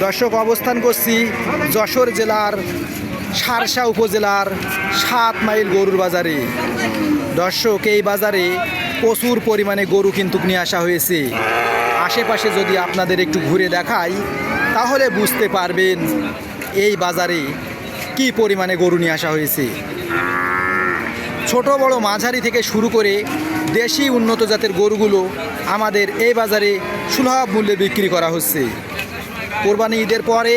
দর্শক, অবস্থান করছি যশোর জেলার সারসা উপজেলার সাত মাইল গরুর বাজারে। দর্শক, এই বাজারে প্রচুর পরিমাণে গরু কিন্তু নিয়ে আসা হয়েছে। আশেপাশে যদি আপনাদের একটু ঘুরে দেখাই, তাহলে বুঝতে পারবেন এই বাজারে কি পরিমাণে গরু নিয়ে আসা হয়েছে। ছোট, বড়, মাঝারি থেকে শুরু করে দেশি উন্নত জাতের গরুগুলো আমাদের এই বাজারে সুলভ মূল্যে বিক্রি করা হচ্ছে। কোরবানি ঈদের পরে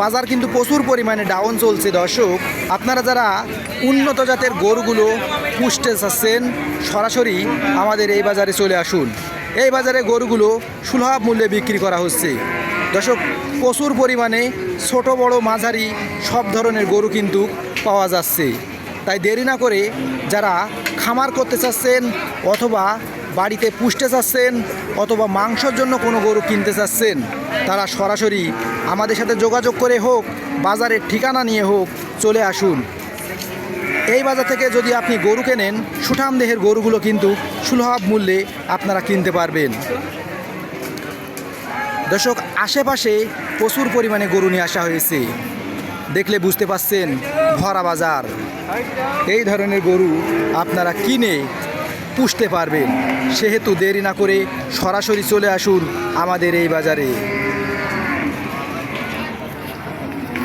বাজার কিন্তু প্রচুর পরিমাণে ডাউন চলছে দর্শক। আপনারা যারা উন্নত জাতের গরুগুলো পুষতে চাচ্ছেন সরাসরি আমাদের এই বাজারে চলে আসুন। এই বাজারে গরুগুলো সুলভ মূল্যে বিক্রি করা হচ্ছে। দর্শক, প্রচুর পরিমাণে ছোট, বড়, মাঝারি সব ধরনের গরু কিন্তু পাওয়া যাচ্ছে। তাই দেরি না করে যারা খামার করতে চাচ্ছেন অথবা বাড়িতে পুষতে চাচ্ছেন অথবা মাংসর জন্য কোনো গরু কিনতে চাচ্ছেন তারা সরাসরি আমাদের সাথে যোগাযোগ করে হোক, বাজারের ঠিকানা নিয়ে হোক, চলে আসুন। এই বাজার থেকে যদি আপনি গরু কেনেন, সুঠাম দেহের গরুগুলো কিন্তু সুলভ মূল্যে আপনারা কিনতে পারবেন। দর্শক, আশেপাশে প্রচুর পরিমাণে গরু নিয়ে আসা হয়েছে। দেখলে বুঝতে পাচ্ছেন ভরা বাজার। এই ধরনের গরু আপনারা কিনে পুষতে পারবেন। সেহেতু দেরি না করে সরাসরি চলে আসুন আমাদের এই বাজারে।